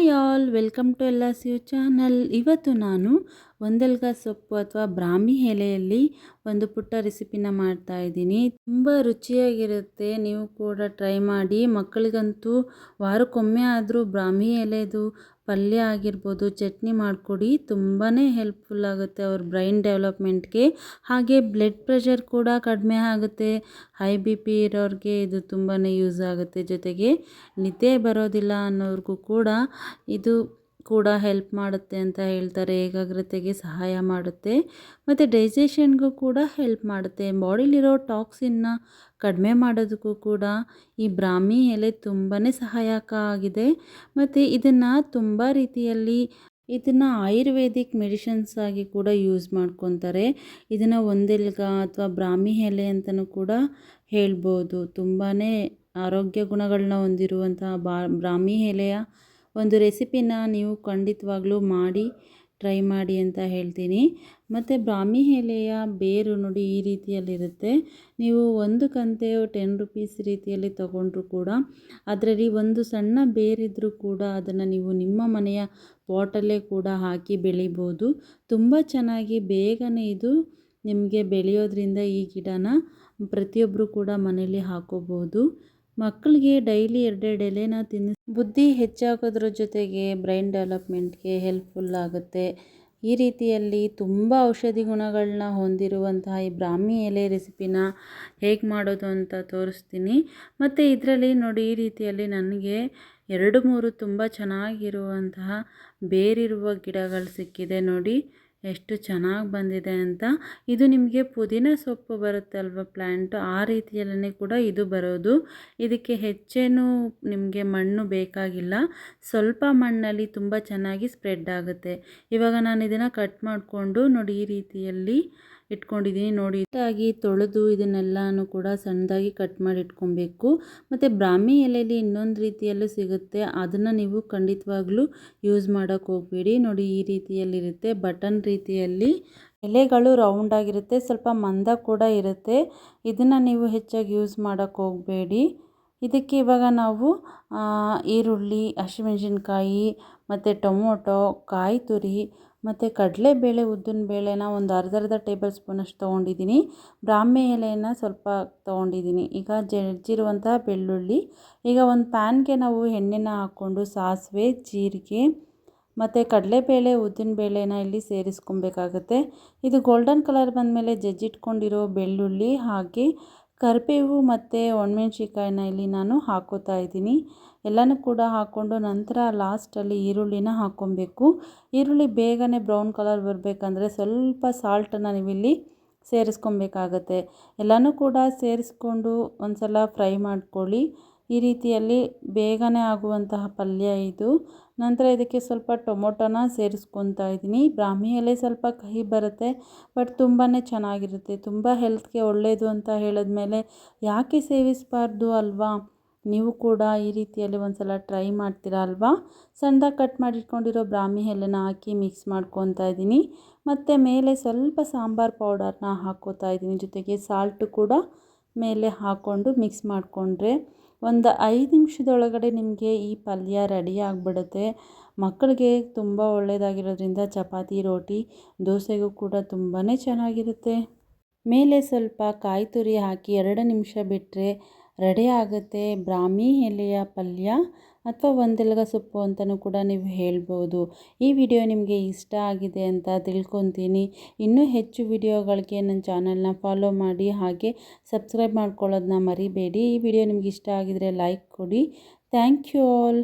Hi all welcome to ಎಲ್ಲ ಯು channel. ಇವತ್ತು ನಾನು ಒಂದೆಲ್ಗ ಸೊಪ್ಪು ಅಥವಾ ಬ್ರಾಹ್ಮಿ ಎಲೆಯಲ್ಲಿ ಒಂದು ಪುಟ್ಟ ರೆಸಿಪಿನ ಮಾಡ್ತಾ ಇದ್ದೀನಿ. ತುಂಬ ರುಚಿಯಾಗಿರುತ್ತೆ. ನೀವು ಕೂಡ ಟ್ರೈ ಮಾಡಿ. ಮಕ್ಕಳಿಗಂತೂ ವಾರಕ್ಕೊಮ್ಮೆ ಆದರೂ ಬ್ರಾಹ್ಮಿ ಎಲೆದು ಪಲ್ಯ ಆಗಿರ್ಬೋದು, ಚಟ್ನಿ ಮಾಡಿಕೊಡಿ. ತುಂಬಾ ಹೆಲ್ಪ್ಫುಲ್ ಆಗುತ್ತೆ ಅವ್ರ ಬ್ರೈನ್ ಡೆವಲಪ್ಮೆಂಟ್ಗೆ ಹಾಗೆ ಬ್ಲಡ್ ಪ್ರೆಷರ್ ಕೂಡ ಕಡಿಮೆ ಆಗುತ್ತೆ. ಹೈ ಬಿ ಪಿ ಇರೋರಿಗೆ ಇದು ತುಂಬಾ ಯೂಸ್ ಆಗುತ್ತೆ. ಜೊತೆಗೆ ನಿದ್ದೆ ಬರೋದಿಲ್ಲ ಅನ್ನೋರಿಗೂ ಕೂಡ ಇದು ಕೂಡ ಹೆಲ್ಪ್ ಮಾಡುತ್ತೆ ಅಂತ ಹೇಳ್ತಾರೆ, ಏಕಾಗ್ರತೆಗೆ ಸಹಾಯ ಮಾಡುತ್ತೆ, ಮತ್ತು ಡೈಜೆಷನ್ಗೂ ಕೂಡ ಹೆಲ್ಪ್ ಮಾಡುತ್ತೆ. ಬಾಡಿಲಿರೋ ಟಾಕ್ಸಿನ್ನ ಕಡಿಮೆ ಮಾಡೋದಕ್ಕೂ ಕೂಡ ಈ ಬ್ರಾಹ್ಮಿ ಎಲೆ ತುಂಬಾ ಸಹಾಯಕ ಆಗಿದೆ. ಮತ್ತು ಇದನ್ನು ತುಂಬ ರೀತಿಯಲ್ಲಿ ಇದನ್ನು ಆಯುರ್ವೇದಿಕ್ ಮೆಡಿಷನ್ಸ್ ಆಗಿ ಕೂಡ ಯೂಸ್ ಮಾಡ್ಕೊತಾರೆ. ಇದನ್ನು ಒಂದೆಲ್ಗ ಅಥವಾ ಬ್ರಾಹ್ಮಿ ಎಲೆ ಅಂತಲೂ ಕೂಡ ಹೇಳ್ಬೋದು. ತುಂಬಾ ಆರೋಗ್ಯ ಗುಣಗಳನ್ನ ಹೊಂದಿರುವಂತಹ ಬಾ, ಬ್ರಾಹ್ಮಿ ಎಲೆಯ ಒಂದು ರೆಸಿಪಿನ ನೀವು ಖಂಡಿತವಾಗ್ಲೂ ಮಾಡಿ, ಟ್ರೈ ಮಾಡಿ ಅಂತ ಹೇಳ್ತೀನಿ. ಮತ್ತು ಬ್ರಾಹ್ಮಿ ಎಲೆಯ ಬೇರು ನೋಡಿ ಈ ರೀತಿಯಲ್ಲಿರುತ್ತೆ. ನೀವು ಒಂದು ಕಂತೆ ಟೆನ್ ರುಪೀಸ್ ರೀತಿಯಲ್ಲಿ ತಗೊಂಡ್ರೂ ಕೂಡ, ಅದರಲ್ಲಿ ಒಂದು ಸಣ್ಣ ಬೇರಿದ್ದರೂ ಕೂಡ ಅದನ್ನು ನೀವು ನಿಮ್ಮ ಮನೆಯ ಪಾಟಲ್ಲೇ ಕೂಡ ಹಾಕಿ ಬೆಳಿಬೋದು. ತುಂಬ ಚೆನ್ನಾಗಿ ಬೇಗನೆ ಇದು ನಿಮಗೆ ಬೆಳೆಯೋದ್ರಿಂದ ಈ ಗಿಡನ ಪ್ರತಿಯೊಬ್ಬರು ಕೂಡ ಮನೇಲಿ ಹಾಕೋಬೋದು. ಮಕ್ಕಳಿಗೆ ಡೈಲಿ ಎರಡೆರಡು ಎಲೆನ ತಿನ್ನಿಸ್ ಬುದ್ಧಿ ಹೆಚ್ಚಾಗೋದ್ರ ಜೊತೆಗೆ ಬ್ರೈನ್ ಡೆವಲಪ್ಮೆಂಟ್ಗೆ ಹೆಲ್ಪ್ಫುಲ್ ಆಗುತ್ತೆ. ಈ ರೀತಿಯಲ್ಲಿ ತುಂಬ ಔಷಧಿ ಗುಣಗಳನ್ನ ಹೊಂದಿರುವಂತಹ ಈ ಬ್ರಾಹ್ಮಿ ಎಲೆ ರೆಸಿಪಿನ ಹೇಗೆ ಮಾಡೋದು ಅಂತ ತೋರಿಸ್ತೀನಿ. ಮತ್ತು ಇದರಲ್ಲಿ ನೋಡಿ, ಈ ರೀತಿಯಲ್ಲಿ ನನಗೆ ಎರಡು ಮೂರು ತುಂಬ ಚೆನ್ನಾಗಿರುವಂತಹ ಬೇರಿರುವ ಗಿಡಗಳು ಸಿಕ್ಕಿದೆ ನೋಡಿ. ಎಷ್ಟು ಚೆನ್ನಾಗಿ ಬಂದಿದೆ ಅಂತ. ಇದು ನಿಮಗೆ ಪುದೀನ ಸೊಪ್ಪು ಬರುತ್ತಲ್ವ ಪ್ಲ್ಯಾಂಟು ಆ ರೀತಿಯಲ್ಲೇ ಕೂಡ ಇದು ಬರೋದು. ಇದಕ್ಕೆ ಹೆಚ್ಚೇನು ನಿಮಗೆ ಮಣ್ಣು ಬೇಕಾಗಿಲ್ಲ. ಸ್ವಲ್ಪ ಮಣ್ಣಲ್ಲಿ ತುಂಬ ಚೆನ್ನಾಗಿ ಸ್ಪ್ರೆಡ್ ಆಗುತ್ತೆ. ಇವಾಗ ನಾನು ಇದನ್ನು ಕಟ್ ಮಾಡಿಕೊಂಡು ನೋಡಿ ಈ ರೀತಿಯಲ್ಲಿ ಇಟ್ಕೊಂಡಿದ್ದೀನಿ ನೋಡಿ. ಇದಾಗಿ ತೊಳೆದು ಇದನ್ನೆಲ್ಲನೂ ಕೂಡ ಸಣ್ಣದಾಗಿ ಕಟ್ ಮಾಡಿ ಇಟ್ಕೊಬೇಕು. ಮತ್ತು ಬ್ರಾಹ್ಮಿ ಎಲೆಯಲ್ಲಿ ಇನ್ನೊಂದು ರೀತಿಯಲ್ಲೂ ಸಿಗುತ್ತೆ. ಅದನ್ನು ನೀವು ಖಂಡಿತವಾಗ್ಲೂ ಯೂಸ್ ಮಾಡೋಕ್ಕೆ ಹೋಗಬೇಡಿ. ನೋಡಿ ಈ ರೀತಿಯಲ್ಲಿರುತ್ತೆ. ಬಟನ್ ರೀತಿಯಲ್ಲಿ ಎಲೆಗಳು ರೌಂಡ್ ಆಗಿರುತ್ತೆ. ಸ್ವಲ್ಪ ಮಂದ ಕೂಡ ಇರುತ್ತೆ. ಇದನ್ನು ನೀವು ಹೆಚ್ಚಾಗಿ ಯೂಸ್ ಮಾಡೋಕ್ಕೆ ಹೋಗಬೇಡಿ. ಇದಕ್ಕೆ ಇವಾಗ ನಾವು ಈರುಳ್ಳಿ, ಹಸಿಮೆಣಸಿನ್ಕಾಯಿ, ಮತ್ತು ಟೊಮೊಟೊ ಕಾಯಿ ತುರಿ ಮತ್ತು ಕಡಲೆಬೇಳೆ ಉದ್ದಿನ ಬೇಳೆನ ಒಂದು ಅರ್ಧ ಅರ್ಧ ಟೇಬಲ್ ಸ್ಪೂನಷ್ಟು ತೊಗೊಂಡಿದ್ದೀನಿ. ಬ್ರಾಹ್ಮಿ ಎಲೆಯನ್ನು ಸ್ವಲ್ಪ ತೊಗೊಂಡಿದ್ದೀನಿ. ಈಗ ಜಜ್ಜಿರುವಂತಹ ಬೆಳ್ಳುಳ್ಳಿ, ಈಗ ಒಂದು ಪ್ಯಾನ್ಗೆ ನಾವು ಎಣ್ಣೆನ ಹಾಕ್ಕೊಂಡು ಸಾಸಿವೆ, ಜೀರಿಗೆ ಮತ್ತು ಕಡಲೆಬೇಳೆ ಉದ್ದಿನಬೇಳೆನ ಇಲ್ಲಿ ಸೇರಿಸ್ಕೊಬೇಕಾಗತ್ತೆ. ಇದು ಗೋಲ್ಡನ್ ಕಲರ್ ಬಂದಮೇಲೆ ಜಜ್ಜಿಟ್ಕೊಂಡಿರೋ ಬೆಳ್ಳುಳ್ಳಿ ಹಾಗೆ ಕರಿಬೇವು ಮತ್ತು ಒಣಮೆಣ್ಸಿನ್ಕಾಯಿನ ಇಲ್ಲಿ ನಾನು ಹಾಕೋತಾ ಇದ್ದೀನಿ. ಎಲ್ಲನೂ ಕೂಡ ಹಾಕ್ಕೊಂಡು ನಂತರ ಲಾಸ್ಟಲ್ಲಿ ಈರುಳ್ಳಿನ ಹಾಕ್ಕೊಬೇಕು. ಈರುಳ್ಳಿ ಬೇಗನೆ ಬ್ರೌನ್ ಕಲರ್ ಬರಬೇಕಂದ್ರೆ ಸ್ವಲ್ಪ ಸಾಲ್ಟನ್ನು ನೀವಿಲ್ಲಿ ಸೇರಿಸ್ಕೊಬೇಕಾಗತ್ತೆ. ಎಲ್ಲನೂ ಕೂಡ ಸೇರಿಸ್ಕೊಂಡು ಒಂದು ಸಲ ಫ್ರೈ ಮಾಡ್ಕೊಳ್ಳಿ. ಈ ರೀತಿಯಲ್ಲಿ ಬೇಗನೆ ಆಗುವಂತಹ ಪಲ್ಯ ಇದು. ನಂತರ ಇದಕ್ಕೆ ಸ್ವಲ್ಪ ಟೊಮೊಟೊನ ಸೇರಿಸ್ಕೊತಾ ಇದ್ದೀನಿ. ಬ್ರಾಹ್ಮಿ ಎಲೆ ಸ್ವಲ್ಪ ಕಹಿ ಬರುತ್ತೆ, ಬಟ್ ತುಂಬಾ ಚೆನ್ನಾಗಿರುತ್ತೆ. ತುಂಬ ಹೆಲ್ತ್ಗೆ ಒಳ್ಳೆಯದು ಅಂತ ಹೇಳಿದ್ಮೇಲೆ ಯಾಕೆ ಸೇವಿಸಬಾರ್ದು ಅಲ್ವಾ? ನೀವು ಕೂಡ ಈ ರೀತಿಯಲ್ಲಿ ಒಂದು ಸಲ ಟ್ರೈ ಮಾಡ್ತೀರಾ ಅಲ್ವಾ? ಸಣ್ಣದಾಗಿ ಕಟ್ ಮಾಡಿಟ್ಕೊಂಡಿರೋ ಬ್ರಾಹ್ಮಿ ಎಲೆನ ಹಾಕಿ ಮಿಕ್ಸ್ ಮಾಡ್ಕೊತಾ ಇದ್ದೀನಿ. ಮತ್ತು ಮೇಲೆ ಸ್ವಲ್ಪ ಸಾಂಬಾರು ಪೌಡರ್ನ ಹಾಕೋತಾ ಇದ್ದೀನಿ. ಜೊತೆಗೆ ಸಾಲ್ಟು ಕೂಡ ಮೇಲೆ ಹಾಕ್ಕೊಂಡು ಮಿಕ್ಸ್ ಮಾಡಿಕೊಂಡ್ರೆ ಒಂದು ಐದು ನಿಮಿಷದೊಳಗಡೆ ನಿಮಗೆ ಈ ಪಲ್ಯ ರೆಡಿ ಆಗಿಬಿಡುತ್ತೆ. ಮಕ್ಕಳಿಗೆ ತುಂಬ ಒಳ್ಳೆಯದಾಗಿರೋದ್ರಿಂದ ಚಪಾತಿ, ರೋಟಿ, ದೋಸೆಗೂ ಕೂಡ ತುಂಬಾ ಚೆನ್ನಾಗಿರುತ್ತೆ. ಮೇಲೆ ಸ್ವಲ್ಪ ಕಾಯಿ ತುರಿ ಹಾಕಿ ಎರಡು ನಿಮಿಷ ಬಿಟ್ಟರೆ ರೆಡಿ ಆಗುತ್ತೆ. ಬ್ರಾಹ್ಮಿ ಎಲೆಯ ಪಲ್ಯ ಅಥವಾ ಒಂದೆಲಗ ಸೊಪ್ಪು ಅಂತಲೂ ಕೂಡ ನೀವು ಹೇಳ್ಬೋದು. ಈ ವಿಡಿಯೋ ನಿಮಗೆ ಇಷ್ಟ ಆಗಿದೆ ಅಂತ ತಿಳ್ಕೊತೀನಿ. ಇನ್ನೂ ಹೆಚ್ಚು ವಿಡಿಯೋಗಳಿಗೆ ನನ್ನ ಚಾನಲ್ನ ಫಾಲೋ ಮಾಡಿ, ಹಾಗೆ ಸಬ್ಸ್ಕ್ರೈಬ್ ಮಾಡ್ಕೊಳ್ಳೋದನ್ನ ಮರಿಬೇಡಿ. ಈ ವಿಡಿಯೋ ನಿಮ್ಗೆ ಇಷ್ಟ ಆಗಿದರೆ ಲೈಕ್ ಕೊಡಿ. Thank you all.